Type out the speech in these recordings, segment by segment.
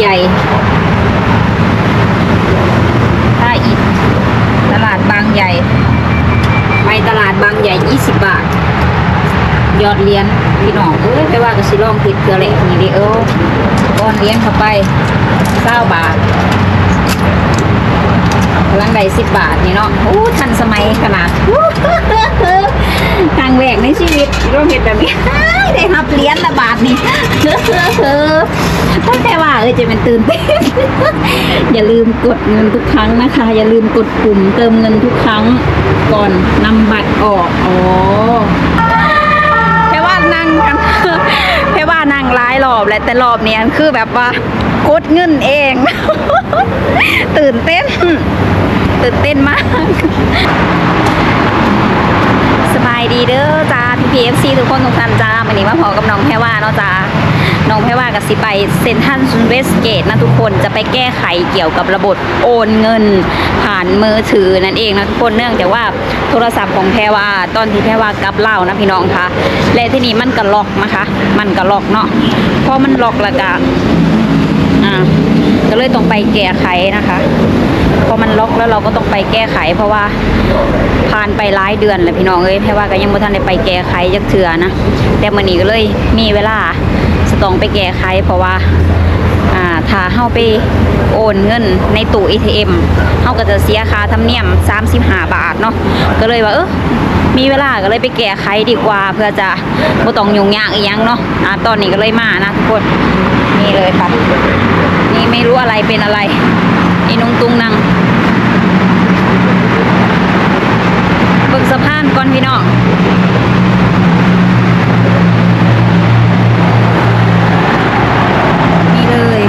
ใหญ่ท่าอิฐตลาดบางใหญ่ ไปตลาดบางใหญ่ 20 บาท ยอดเลี้ยนพี่น้องเอ้ยไปว่าก็สิลองผิดเกลือเละนี่เดิเออก้อนเลี้ยญเข้าไป9บาท ลังใด10บาทนี่เนาะโอ้ทันสมัยขนาดครั้งแรกในชีวิตร่วมเห็นแบบนี้ได้รับเหรียญละบาทนี่ตั้งแต่ว่าเออจะเป็นตื่นเต้นอย่าลืมกดเงินทุกครั้งนะคะ อย่าลืมกดปุ่มเติมเงินทุกครั้งก่อนนำบัตรออกอ๋อแค่ว่านั่งกันแค่ว่านั่งหลายรอบและแต่รอบเนี้ยคือแบบว่ากดเงินเอง ตื่นเต้น ตื่นเต้นมาก สบายดีเด้อจ้าพี่พีเอฟซีทุกคนทุกท่านจ้าวันนี้มาพอกับน้องแพรว่าเนาะจ้าน้องแพรว่ากับสิไปเซ็นทันซูเวสเกตนะทุกคนจะไปแก้ไขเกี่ยวกับระบบโอนเงิน ผ่านมือถือนั่นเองนะทุกคนเนื่องจากว่าโทรศัพท์ของแพรว่าตอนที่แพรว่ากลับเล่านะพี่น้องคะและที่นี่มันก็ล็อกนะคะ มันก็ล็อกเนาะพอมันล็อกแล้วก็อ่าก็เลยต้องไปแก้ไขนะคะ พอมันล็อกแล้วเราก็ต้องไปแก้ไข เพราะว่าผ่านไปหลายเดือนแล้วพี่น้องเอ้ยแพ่ว่าก็ยังบ่ทันได้ไปแก้ไขจักเถื่อนะแต่มื้อนี้ก็เลยมีเวลาจะต้องไปแก้ไข เพราะว่าอ่าถ้าเฮาไปโอนเงินในตู้ ATM เฮาก็จะเสียค่าธรรมเนียม 35 บาทเนาะก็เลยว่าเออมีเวลาก็เลยไปแก้ไขดีกว่าเพื่อจะบ่ต้องยุ่งยากอีหยังเนาะอ่าตอนนี้ก็เลยมานะทุกคนนี่เลยค่ะ นี่ไม่รู้อะไรเป็นอะไร อีนุงตุงนางเบิ่งสะพานก่อนพี่น้องนี่เลย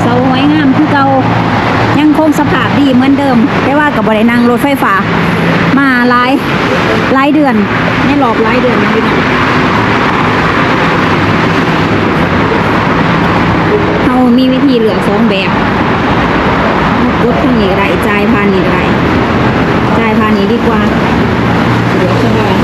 เสาไว้งามคือเก่ายังคงสภาพดีเหมือนเดิม แต่ว่ากับบรินั่งรถไฟฟ้า มาหลายหลายเดือนไม่หลอบหลายเดือนนะพี่น้องเขามีวิธีเหลือสองแบบ กดทางนี้ก็ได้จ่ายผ่านนี้ก็ได้จ่ายผ่านนี้ดีกว่าเดี๋ยวสบาย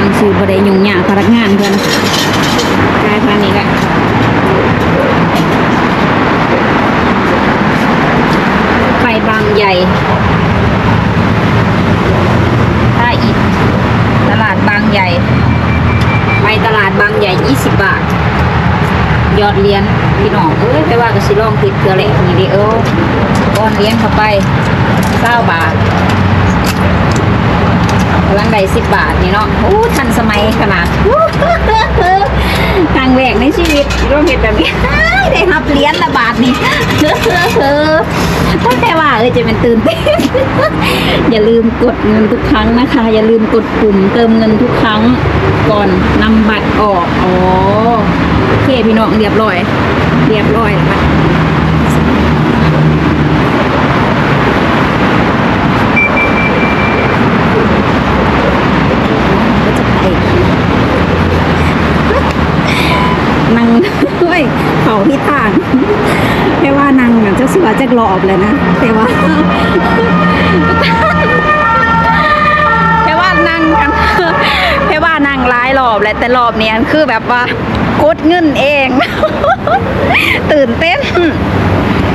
อังสือบริยุงยากพนักงานเพื่อนจ่ายผ่านนี้ก็ไปบางใหญ่ท่าอิฐตลาดบางใหญ่ ไปตลาดบางใหญ่ 20 บาท ยอ ดเรียนพี่น้องเอ้ยไปว่าก็สิลองผิดเกลือแหละนี่เดิเออก้อนเรียนเข้าไป9บาทร้านใด10บาทนี่เนาะโอ้ทันสมัยขนาดทางแหวกในชีวิตร่วมเหตุแบบนี้ได้รับเหรียนละบาทนี่ ตั้งแต่ว่าเออจะเป็นตื่นเต้นอย่าลืมกดเงินทุกครั้งนะคะ อย่าลืมกดปุ่มเติมเงินทุกครั้งก่อนนำบัตรออกอ๋อโอเคพี่น้องเรียบร้อย เรียบร้อยแล้วค่ะก็จะไปนั่งด้วยเขาที่ทางแค่ว่านั่งมันจะ สวยจะกรอบเลยนะแต่ว่าแค่ว่านั่งกันแค่ว่านั่งหลายรอบแหละแต่รอบเนี้ยคือแบบว่ากดเงินเอง ตื่นเต้น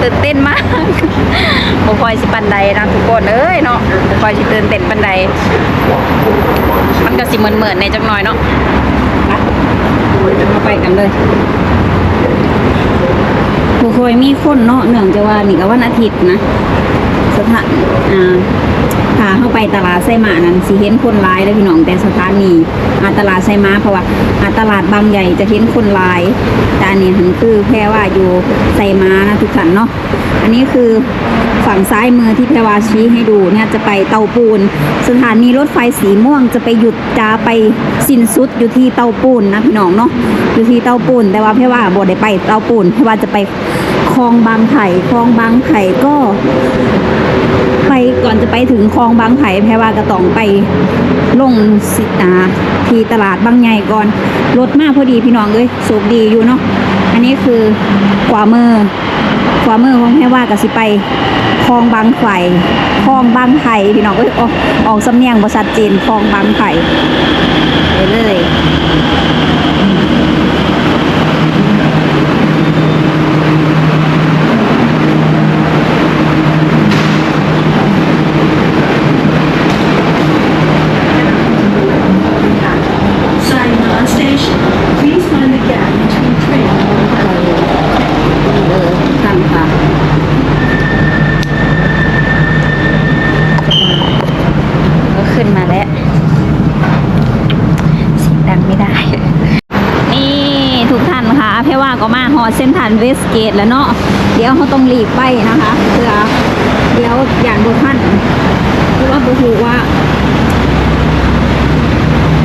ตื่นเต้นมากบุคอยสิปันใดนะทุกคนเอ้ยเนาะบุคอยสิตื่นเต้นปันใดมันก็สิเหมือนเหมือนๆในจักหน่อยเนาะไปเราไปกันเลย บุคอยมีคนเนาะเนื่องจากว่านี่ก็วันอาทิตย์นะสถานอ่าพาเข้าไปตลาดไซมานั้นสิเห็นคนร้ายแล้วพี่น้องแต่สถานีอาตลาดไซมาเพราะว่าอาตลาดบางใหญ่จะเห็นคนร้ายแต่อันนี้ถึงคือแพรว่าอยู่ไซมานะทุกท่านเนาะอันนี้คือ ฝั่งซ้ายมือที่แพรวาชี้ให้ดูเนี่ยจะไปเตาปูน สถานีรถไฟสีม่วงจะไปหยุดจะไปสิ้นสุดอยู่ที่เตาปูนนะพี่น้องเนาะอยู่ที่เตาปูน แต่ว่าแพรวาบ่ได้ไปเตาปูนแพรวาจะไปคลองบางไผ่คลองบางไผ่ก็ ไปก่อนจะไปถึงคลองบางไผ่แพรวาก็ต้องไปลงสิอาที่ตลาดบางใหญ่ก่อนรถมากพอดีพี่น้องเอ้ยสุกดีอยู่เนาะอันนี้คือกว่ามือขขวามือของแม่ว่ากับสิไป คลองบางไผ่คลองบางไผ่พี่น้องก็ออกออกสำเนียงภาษาจีนคลองบางไผ่ไปเลย Sayonara Station. Please find the gap between train เออท่านค่ะก็ขึ้นมาแล้วเสียงดังไม่ได้ นี่ทุกท่านค่ะเพ ว่อดเส้นทางเวสเกตแล้วเนาะเดี๋ยวเขาต้องหลีกไปนะคะเพื่อเดี๋ยวอย่างบุท่านเพราะว่าบุหูว่า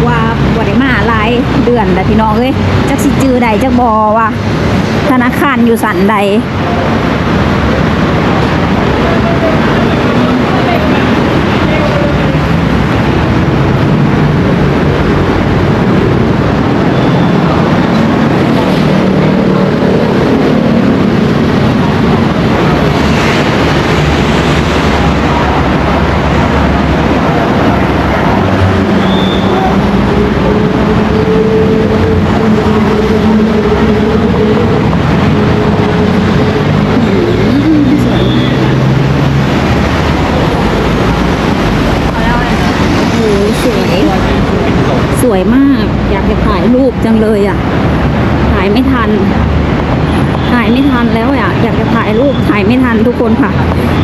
ว่าบริมาหลายเดือนแต่พี่น้องเอ้ยจักสิจือใดจักบอว่า ธนาคารอยู่สันใด โอ้โหสวย สวยมาก อยากจะถ่ายรูปจังเลยอะ ถ่ายไม่ทัน ถ่ายไม่ทันแล้วอะ อยากจะถ่ายรูป ถ่ายไม่ทันทุกคนค่ะ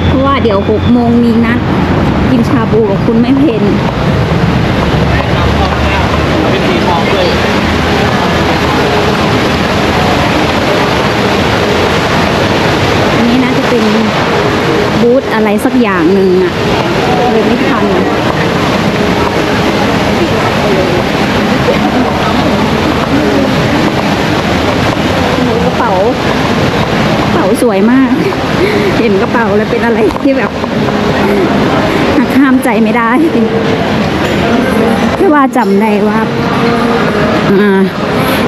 เพราะว่าเดี๋ยวหกโมงมีนัด กินชาบูกับคุณไม่เพนอันนี้น่าจะเป็นบูธอะไร สักอย่างหนึ่งอะเลยไม่ทันกระเป๋ากระเป๋าสวยมาก เห็นกระเป๋าแล้วเป็นอะไรที่แบบหักห้ามใจไม่ได้แค่ว่าจำได้ว่า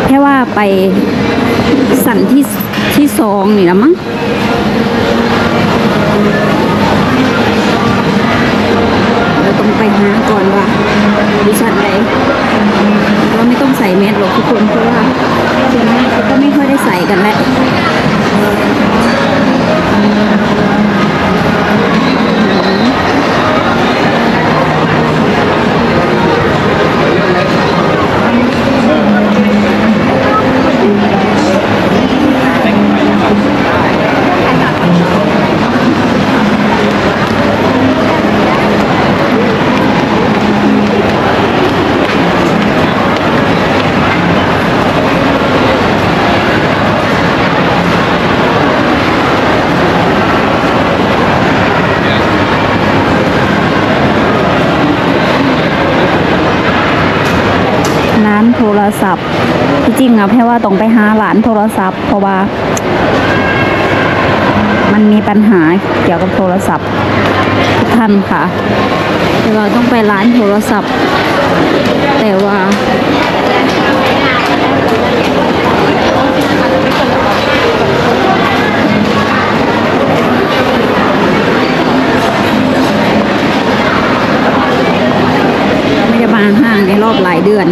แค่ว่าไปสั่นที่ที่สองนี่ละมั้ง ต้องไปหาก่อนว่าดิฉันไหนเราไม่ต้องใส่แมสหรอกทุกคนเพราะว่าส่วนมากก็ไม่ค่อยได้ใส่กันแหละ ร้านโทรศัพท์ที่จริงอะแพ่ว่าต้องไปหาร้านโทรศัพท์ เพราะว่า มันมีปัญหาเกี่ยวกับโทรศัพท์ทุกท่านค่ะแต่เราต้องไปร้านโทรศัพท์ แต่ว่าไม่ได้มาห้างในรอบหลายเดือน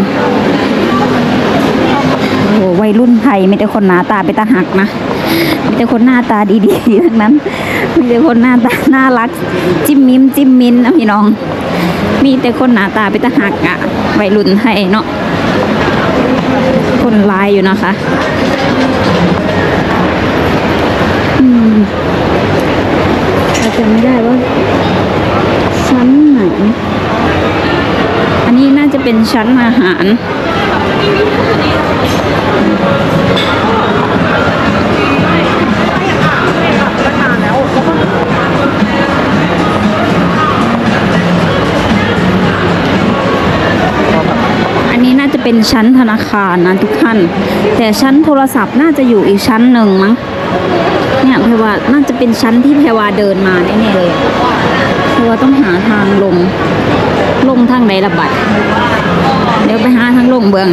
ยรุ่นไทยไม่แต่คนหน้าตาเป็นตาหักนะมีแต่คนหน้าตาดีๆทั้งนั้นมีแต่คนหน้าตาน่ารัก จิ้มมิ้มจิ้มมินนะพี่น้อง มีแต่คนหน้าตาเป็นตาหักอะวัยรุ่นไทยเนาะคนลายอยู่นะคะอืมเราจำไม่ได้ว่าชั้นไหน อันนี้น่าจะเป็นชั้นอาหาร เป็นชั้นธนาคารนะทุกท่าน แต่ชั้นโทรศัพท์น่าจะอยู่อีกชั้นหนึ่งมั้งเนี่ยแพรว่าน่าจะเป็นชั้นที่แพรวาเดินมาแน่ๆเลยแพรว่าต้องหาทางลงลงทางไหนระบัดเดี๋ยวไปหาทางลงเบือง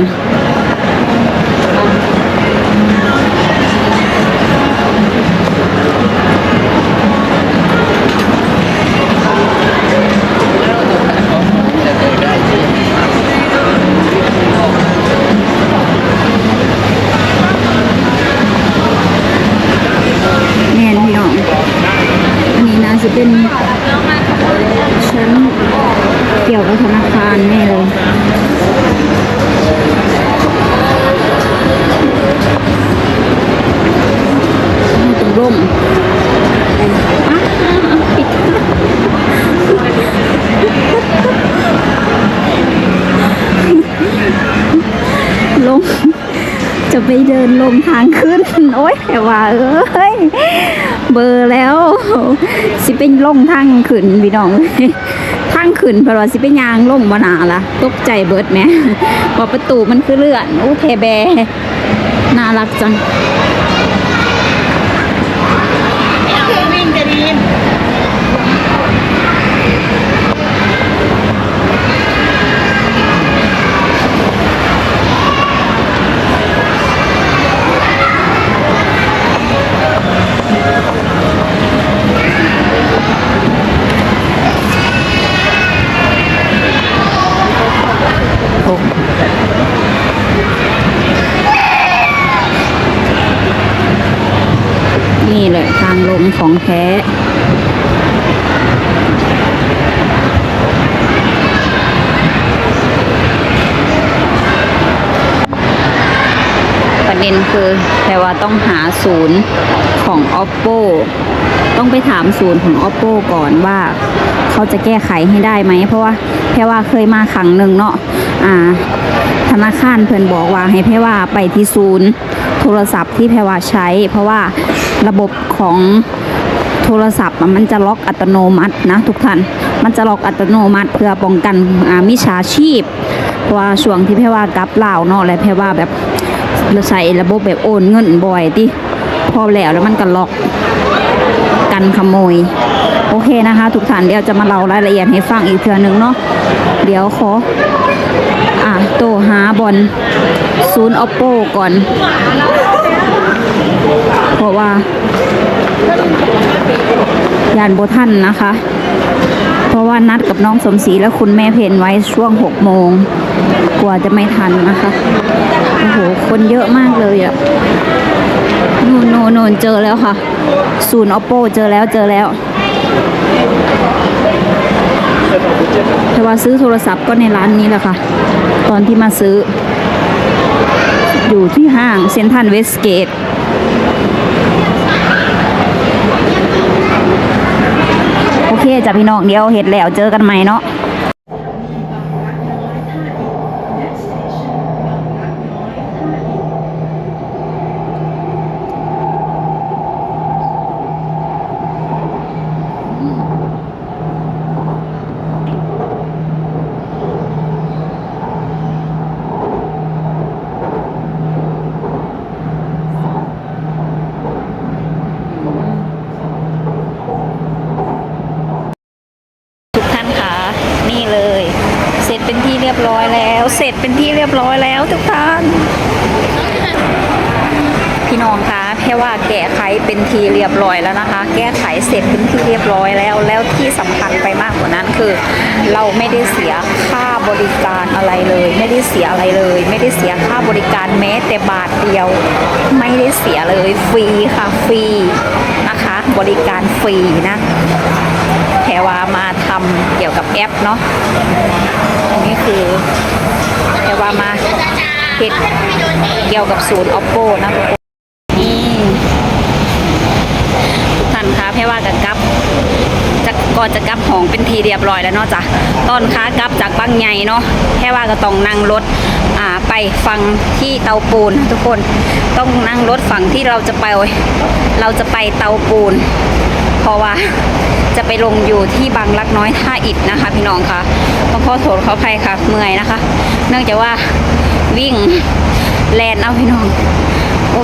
ไปเดินลงทางขึ้น โอ๊ยแต่ว่าเอ้ย เบอร์แล้ว สิเป็นลงทางขึ้นพี่น้องทางขึ้นเพราะว่าสิเป็นยางลงบนาละตกใจเบิดแม่พอประตูมันคือเลื่อนอู้เทแบน่ารักจัง ของแท้ประเด็นคือแต่ว่าต้องหาศูนย์ของ oppo ต้องไปถามศูนย์ของ oppo ก่อนว่า เขาจะแก้ไขให้ได้ไหม เพราะว่าแพรว่าเคยมาครั้งหนึ่งเนาะอ่า ธนาคารเพิ่นบอกว่าให้แพรว่าไปที่ศูนย์ โทรศัพท์ที่แพรวาใช้ เพราะว่าระบบของโทรศัพท์มันจะล็อกอัตโนมัตินะทุกท่าน มันจะล็อกอัตโนมัติเพื่อป้องกันอามิจฉาชีพ เพราะว่าช่วงที่แพรวากลับลาวเนาะและแพรวาแบบใช้ระบบแบบโอนเงินบ่อยที่พอแล้วแล้วมันก็ล็อกกันขโมย โอเคนะคะ ทุกท่านเดี๋ยวจะมาเล่ารายละเอียดให้ฟังอีกเทื่อนึงเนาะ เดี๋ยวขอ อะโตหาบอลศูนย์ oppo ก่อน เพราะว่ายานโบท่านนะคะ เพราะว่านัดกับน้องสมศรีและคุณแม่เพนไว้ช่วงหกโมง กว่าจะไม่ทันนะคะ โอ้โห คนเยอะมากเลยอะนู่นนูนนู่นเจอแล้วค่ะ ศูนย์ oppo เจอแล้วเจอแล้ว แต่ว่าซื้อโทรศัพท์ก็ในร้านนี้แหละค่ะ ตอนที่มาซื้อ อยู่ที่ห้างเซ็นทรัลเวสเกตโอเคจ้ะพี่น้องเดี๋ยวเห็ดแล้วเจอกันใหม่เนาะ ทุกท่านคะนี่เลย เสร็จเป็นที่เรียบร้อยแล้ว เสร็จเป็นที่เรียบร้อยแล้วทุกท่าน พี่น้องคะแค่ว่าแก้ไขเป็นทีเรียบร้อยแล้วนะคะ แก้ไขเสร็จเป็นที่เรียบร้อยแล้ว แล้วที่สำคัญ ไปมากกว่านั้นคือ เราไม่ได้เสียค่าบริการอะไรเลย ไม่ได้เสียอะไรเลย ไม่ได้เสียค่าบริการแม้แต่บาทเดียว ไม่ได้เสียเลยฟรีค่ะฟรีนะคะ บริการฟรีนะแพรวามาทำเกี่ยวกับแอปเนาะอันนี้คือแพรวามาเฮ็ดเกี่ยวกับศูนย์ oppo นะทุกคนนี่ทุกท่านคะแพรว่ากับกับ จะก่อนจะกลับห้องเป็นทีเรียบร้อยแล้วเนาะจ้ะตอนค้ากลับจากบางใหญ่เนาะแค่ว่าก็ต้องนั่งรถอ่าไปฟังที่เตาปูนทุกคนต้องนั่งรถฝั่งที่เราจะไปเราจะไปเตาปูน เพราะว่าจะไปลงอยู่ที่บางรักน้อยท่าอิฐนะคะ พี่น้องคะต้องขอโทษขออภัยค่ะเมื่อยนะคะ เนื่องจากว่าวิ่งแลนเอาพี่น้องโอ้